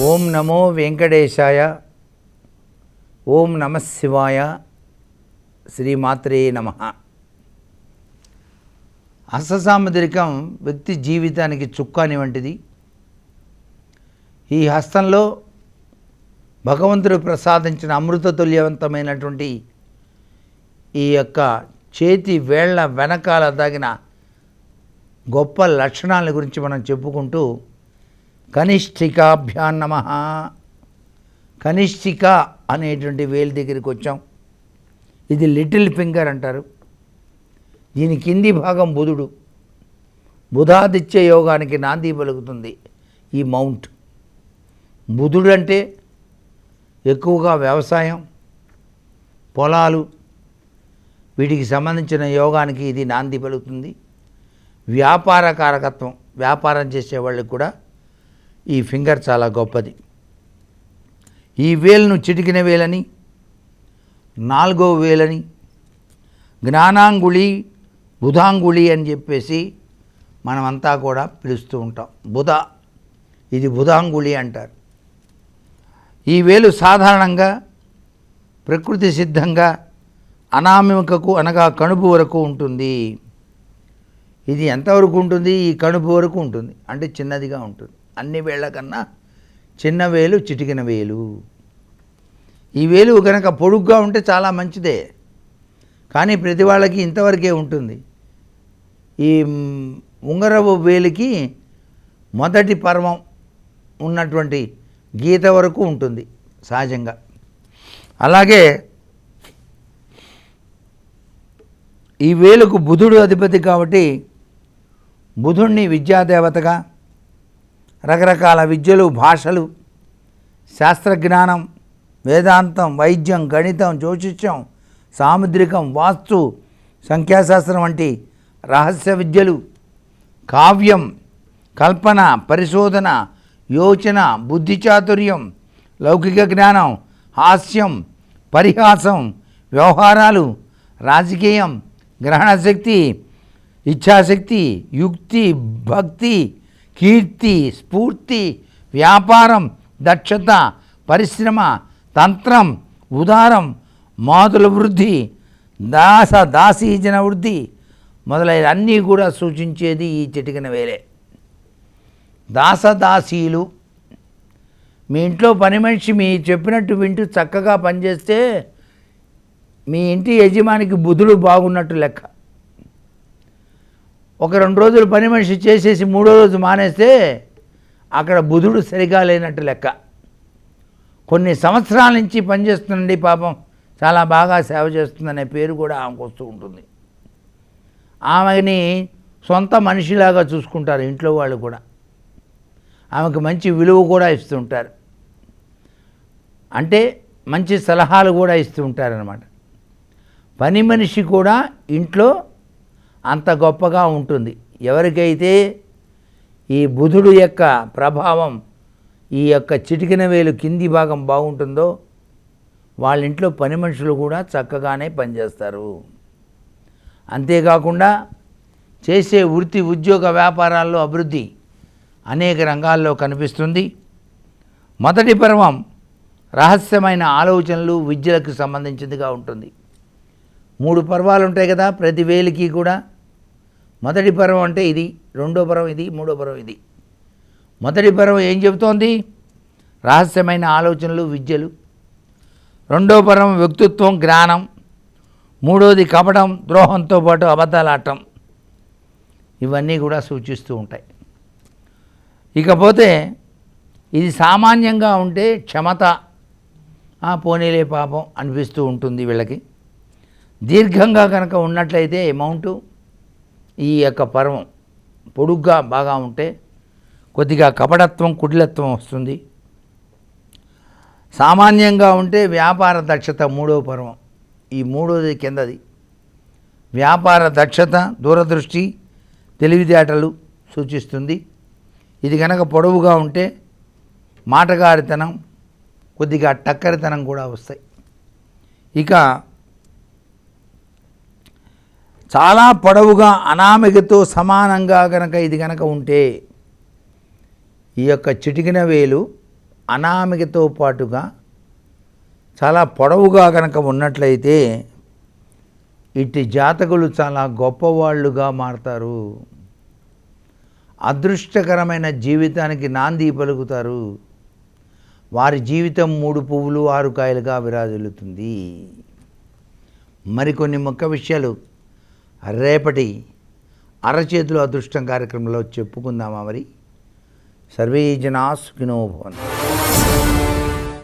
ఓం నమో వెంకటేశాయ ఓం నమ శివాయ శ్రీమాత్రే నమ. హస్తసాముద్రికం వ్యక్తి జీవితానికి చుక్కాని వంటిది. ఈ హస్తంలో భగవంతుడు ప్రసాదించిన అమృతతుల్యవంతమైనటువంటి ఈ యొక్క చేతి వేళ్ళ వెనకాల తగిన గొప్ప లక్షణాల గురించి మనం చెప్పుకుంటూ కనిష్ఠికాభ్యాన్ నమ. కనిష్ఠిక అనేటువంటి వేలు దగ్గరికి వచ్చాం. ఇది లిటిల్ ఫింగర్ అంటారు. దీని కింది భాగం బుధుడు. బుధాదిత్య యోగానికి నాంది పలుకుతుంది ఈ మౌంట్. బుధుడు అంటే ఎక్కువగా వ్యవసాయం పొలాలు వీటికి సంబంధించిన యోగానికి ఇది నాంది పలుకుతుంది. వ్యాపార కారకత్వం వ్యాపారం చేసే వాళ్ళకి కూడా ఈ ఫింగర్ చాలా గొప్పది. ఈ వేలును చిటికిన వేలని నాలుగో వేలని జ్ఞానాంగుళి బుధాంగుళి అని చెప్పేసి మనమంతా కూడా పిలుస్తూ ఉంటాం. బుధ ఇది బుధాంగుళి అంటారు. ఈ వేలు సాధారణంగా ప్రకృతి సిద్ధంగా అనామికకు అనగా కణుపు వరకు ఉంటుంది. ఇది ఎంతవరకు ఉంటుంది? ఈ కణుపు వరకు ఉంటుంది. అంటే చిన్నదిగా ఉంటుంది. అన్ని వేళ్ళ కన్నా చిన్న వేలు చిటికిన వేలు. ఈ వేలు కనుక పొడుగ్గా ఉంటే చాలా మంచిదే. కానీ ప్రతి వాళ్ళకి ఇంతవరకే ఉంటుంది. ఈ ఉంగరపు వేలికి మొదటి పర్వం ఉన్నటువంటి గీత వరకు ఉంటుంది సహజంగా. అలాగే ఈ వేలుకు బుధుడు అధిపతి కాబట్టి బుధుణ్ణి విద్యాదేవతగా రకరకాల విద్యలు భాషలు శాస్త్రజ్ఞానం వేదాంతం వైద్యం గణితం జ్యోతిష్యం సాముద్రికం వాస్తు సంఖ్యాశాస్త్రం వంటి రహస్య విద్యలు. కావ్యం కల్పన పరిశోధన యోచన బుద్ధి చాతుర్యం లౌకిక జ్ఞానం హాస్యం పరిహాసం వ్యవహారాలు రాజకీయం గ్రహణశక్తి ఇచ్ఛాశక్తి యుక్తి భక్తి కీర్తి స్ఫూర్తి వ్యాపారం దక్షత పరిశ్రమ తంత్రం ఉదారం మాతుల వృద్ధి దాస దాసీజన వృద్ధి మొదలైన అన్నీ కూడా సూచించేది ఈ చిటికిన వేలే. దాసదాసీలు మీ ఇంట్లో పని మనిషి మీ చెప్పినట్టు వింటూ చక్కగా పనిచేస్తే మీ ఇంటి యజమానికి బుధుడు బాగున్నట్టు లెక్క. ఒక రెండు రోజులు పని మనిషి చేసేసి మూడో రోజు మానేస్తే అక్కడ బుధుడు సరిగా లేనట్టు లెక్క. కొన్ని సంవత్సరాల నుంచి పనిచేస్తుందండి పాపం. చాలా బాగా సేవ చేస్తుందనే పేరు కూడా ఆమెకు వస్తూ ఉంటుంది. ఆమెని సొంత మనిషిలాగా చూసుకుంటారు ఇంట్లో వాళ్ళు కూడా. ఆమెకు మంచి విలువ కూడా ఇస్తుంటారు అంటే మంచి సలహాలు కూడా ఇస్తూ ఉంటారనమాట పని మనిషి కూడా ఇంట్లో అంత గొప్పగా ఉంటుంది. ఎవరికైతే ఈ బుధుడు యొక్క ప్రభావం ఈ యొక్క చిటికిన వేలు కింది భాగం బాగుంటుందో వాళ్ళ ఇంట్లో పని మనుషులు కూడా చక్కగానే పనిచేస్తారు. అంతేకాకుండా చేసే వృత్తి ఉద్యోగ వ్యాపారాల్లో అభివృద్ధి అనేక రంగాల్లో కనిపిస్తుంది. మొదటి పర్వం రహస్యమైన ఆలోచనలు విద్యలకు సంబంధించిందిగా ఉంటుంది. మూడు పర్వాలు ఉంటాయి కదా ప్రతి వేలికి కూడా. మొదటి పర్వం అంటే ఇది రెండో పరం ఇది మూడో పర్వం ఇది. మొదటి పర్వం ఏం చెబుతోంది? రహస్యమైన ఆలోచనలు విద్యలు. రెండో పరం వ్యక్తిత్వం జ్ఞానం. మూడోది కపటం ద్రోహంతో పాటు అబద్ధాలాటం. ఇవన్నీ కూడా సూచిస్తూ ఉంటాయి. ఇకపోతే ఇది సామాన్యంగా ఉంటే క్షమత పోనీలే పాపం అనిపిస్తూ ఉంటుంది వీళ్ళకి. దీర్ఘంగా కనుక ఉన్నట్లయితే అమౌంటు ఈ యొక్క పర్వం పొడుగ్గా బాగా ఉంటే కొద్దిగా కపటత్వం కుటిలత్వం వస్తుంది. సామాన్యంగా ఉంటే వ్యాపార దక్షత మూడవ పర్వం. ఈ మూడోది కిందది. వ్యాపార దక్షత దూరదృష్టి తెలివితేటలు సూచిస్తుంది. ఇది కనుక పొడవుగా ఉంటే మాటగారితనం కొద్దిగా టక్కరితనం కూడా వస్తాయి. ఇక చాలా పొడవుగా అనామికతో సమానంగా కనుక ఇది కనుక ఉంటే ఈ యొక్క చిటికిన వేలు అనామికతో పాటుగా చాలా పొడవుగా కనుక ఉన్నట్లయితే ఇట్టి జాతకులు చాలా గొప్పవాళ్ళుగా మారతారు. అదృష్టకరమైన జీవితానికి నాంది పలుకుతారు. వారి జీవితం మూడు పువ్వులు ఆరు కాయలుగా విరాజిల్లుతుంది. మరికొన్ని ముఖ్య విషయాలు రేపటి అరచేతులు అదృష్టం కార్యక్రమంలో చెప్పుకుందామా మరి? సర్వే జనా సుఖినో భవంతు.